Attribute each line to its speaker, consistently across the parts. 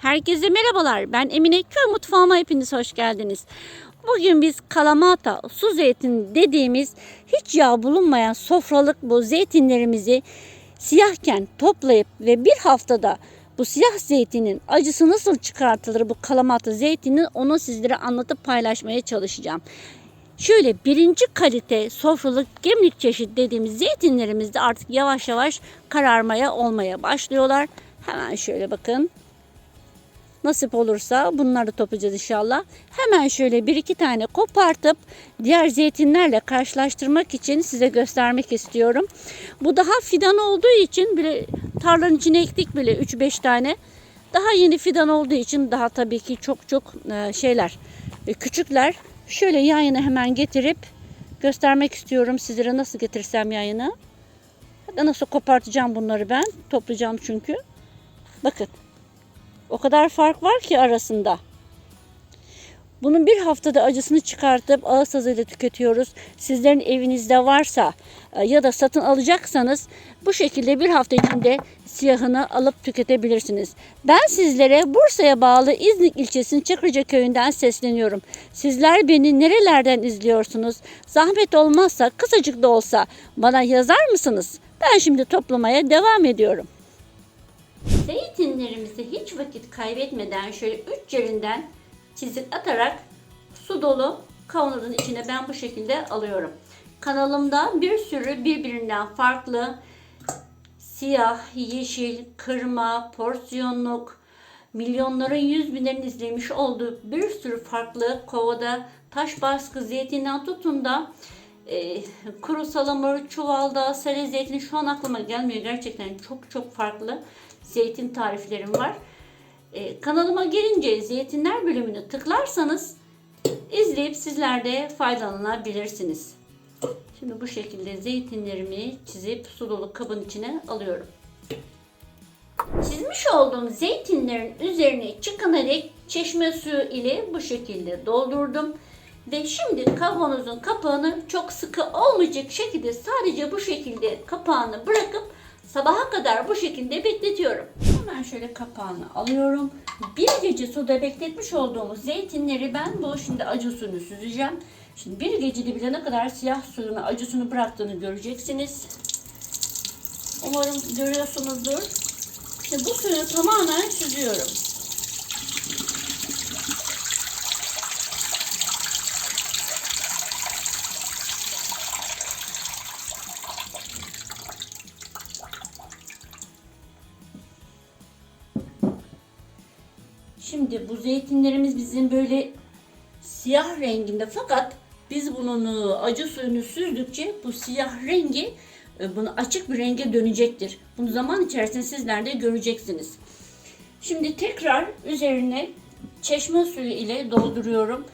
Speaker 1: Herkese merhabalar. Ben Emine Köy Mutfağıma hepiniz hoş geldiniz. Bugün biz kalamata, su zeytin dediğimiz hiç yağ bulunmayan sofralık bu zeytinlerimizi siyahken toplayıp ve bir haftada bu siyah zeytinin acısı nasıl çıkartılır bu kalamata zeytinin onu sizlere anlatıp paylaşmaya çalışacağım. Şöyle birinci kalite sofralık gemlik çeşit dediğimiz zeytinlerimiz de artık yavaş yavaş kararmaya olmaya başlıyorlar. Hemen şöyle bakın. Nasip olursa bunları toplayacağız inşallah. Hemen şöyle bir iki tane kopartıp diğer zeytinlerle karşılaştırmak için size göstermek istiyorum. Bu daha fidan olduğu için bile tarlanın içine ektik bile 3-5 tane. Daha yeni fidan olduğu için daha tabii ki çok çok e, şeyler e, küçükler. Şöyle yayını hemen getirip göstermek istiyorum sizlere nasıl getirsem yayını. Hatta nasıl kopartacağım bunları ben. Toplayacağım çünkü. Bakın. O kadar fark var ki arasında. Bunun bir haftada acısını çıkartıp ağız tadıyla tüketiyoruz. Sizlerin evinizde varsa e, ya da satın alacaksanız bu şekilde bir hafta içinde siyahını alıp tüketebilirsiniz. Ben sizlere Bursa'ya bağlı İznik ilçesinin Çakırca köyünden sesleniyorum. Sizler beni nerelerden izliyorsunuz? Zahmet olmazsa kısacık da olsa bana yazar mısınız? Ben şimdi toplamaya devam ediyorum. Zeytinlerimizi hiç vakit kaybetmeden şöyle üç yerinden çizik atarak su dolu kavanozun içine ben bu şekilde alıyorum. Kanalımda bir sürü birbirinden farklı siyah, yeşil, kırma, porsiyonluk, milyonların yüz binlerin izlemiş olduğu bir sürü farklı kovada taş baskı zeytinden tutun da e, kuru salamur, çuvalda, sele zeytini şu an aklıma gelmiyor. Gerçekten çok çok farklı zeytin tariflerim var. E, kanalıma gelince zeytinler bölümünü tıklarsanız izleyip sizler de faydalanabilirsiniz. Şimdi bu şekilde zeytinlerimi çizip su dolu kabın içine alıyorum. Çizmiş olduğum zeytinlerin üzerine çıkana dek çeşme suyu ile bu şekilde doldurdum. Ve şimdi kavanozun kapağını çok sıkı olmayacak şekilde sadece bu şekilde kapağını bırakıp sabaha kadar bu şekilde bekletiyorum. Hemen şöyle kapağını alıyorum. Bir gece suda bekletmiş olduğumuz zeytinleri ben bu şimdi acı suyunu süzeceğim. Şimdi bir gecede bile ne kadar siyah suyunu, acısını bıraktığını göreceksiniz. Umarım görüyorsunuzdur. Şimdi bu suyu tamamen süzüyorum. Şimdi bu zeytinlerimiz bizim böyle siyah renginde fakat biz bunun e, acı suyunu süzdükçe bu siyah rengi e, bunu açık bir renge dönecektir. Bunu zaman içerisinde sizler de göreceksiniz. Şimdi tekrar üzerine çeşme suyu ile dolduruyorum.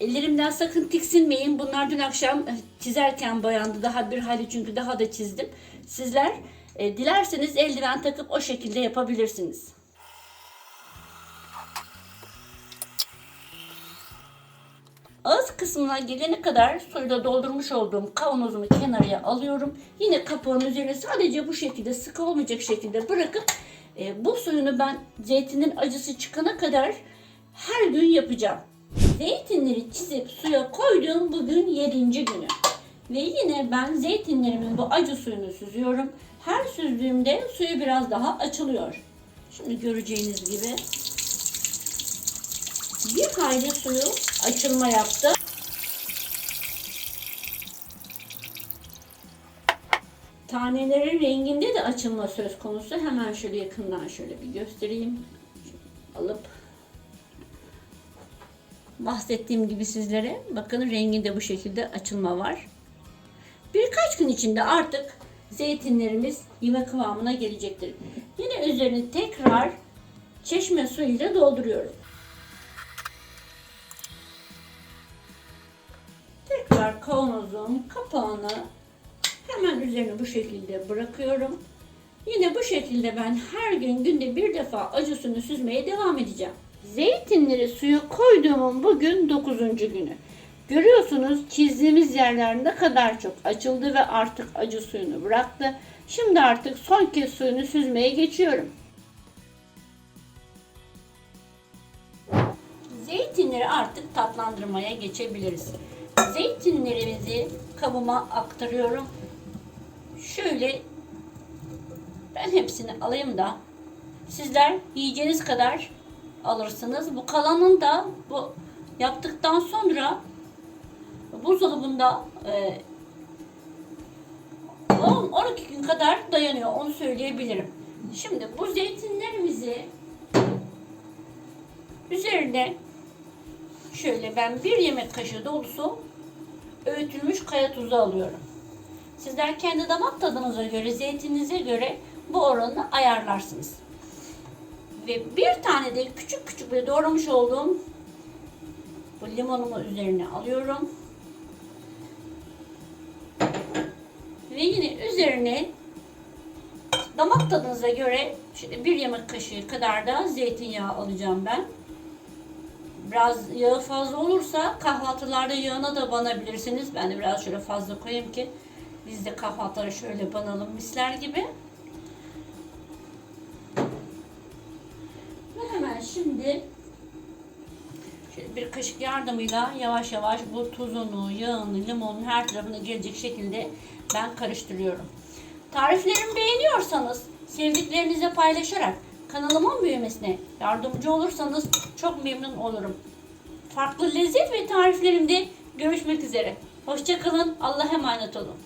Speaker 1: Ellerimden sakın tiksinmeyin. Bunlar dün akşam e, çizerken boyandı. Daha bir hali çünkü daha da çizdim. Sizler e, dilerseniz eldiven takıp o şekilde yapabilirsiniz. Ağız kısmına gelene kadar suyla doldurmuş olduğum kavanozumu kenarıya alıyorum. Yine kapağın üzerine sadece bu şekilde sık olmayacak şekilde bırakıp e, bu suyunu ben zeytinin acısı çıkana kadar her gün yapacağım. Zeytinleri çizip suya koyduğum bugün 7. günü. Ve yine ben zeytinlerimin bu acı suyunu süzüyorum. Her süzdüğümde suyu biraz daha açılıyor. Şimdi göreceğiniz gibi bir hayli suyu açılma yaptı. Tanelerin renginde de açılma söz konusu. Hemen şöyle yakından şöyle bir göstereyim. Alıp bahsettiğim gibi sizlere bakın renginde bu şekilde açılma var. Birkaç gün içinde artık zeytinlerimiz yeme kıvamına gelecektir. Yine üzerini tekrar çeşme suyuyla dolduruyorum. Tekrar kavanozun kapağını hemen üzerine bu şekilde bırakıyorum. Yine bu şekilde ben her gün günde bir defa acısını süzmeye devam edeceğim. Zeytinleri suya koyduğumun bugün 9. günü. Görüyorsunuz çizdiğimiz yerler ne kadar çok açıldı ve artık acı suyunu bıraktı. Şimdi artık son kez suyunu süzmeye geçiyorum. Zeytinleri artık tatlandırmaya geçebiliriz. Zeytinlerimizi kabıma aktarıyorum. Şöyle ben hepsini alayım da sizler yiyeceğiniz kadar alırsınız. Bu kalanın da bu yaptıktan sonra buzdolabında e, 10-12 gün kadar dayanıyor. Onu söyleyebilirim. Şimdi bu zeytinlerimizi üzerine şöyle ben bir yemek kaşığı dolusu öğütülmüş kaya tuzu alıyorum. Sizler kendi damak tadınıza göre, zeytininize göre bu oranı ayarlarsınız. Ve bir tane de küçük küçük böyle doğramış olduğum bu limonumu üzerine alıyorum. Ve yine üzerine damak tadınıza göre şöyle bir yemek kaşığı kadar da zeytinyağı alacağım ben. Biraz yağı fazla olursa kahvaltılarda yağına da banabilirsiniz. Ben de biraz şöyle fazla koyayım ki biz de kahvaltılara şöyle banalım misler gibi. Ve hemen şimdi şöyle bir kaşık yardımıyla yavaş yavaş bu tuzunu, yağını, limonun her tarafına gelecek şekilde ben karıştırıyorum. Tariflerimi beğeniyorsanız sevdiklerinizle paylaşarak kanalımın büyümesine yardımcı olursanız çok memnun olurum. Farklı lezzet ve tariflerimde görüşmek üzere. Hoşçakalın. Allah'a emanet olun.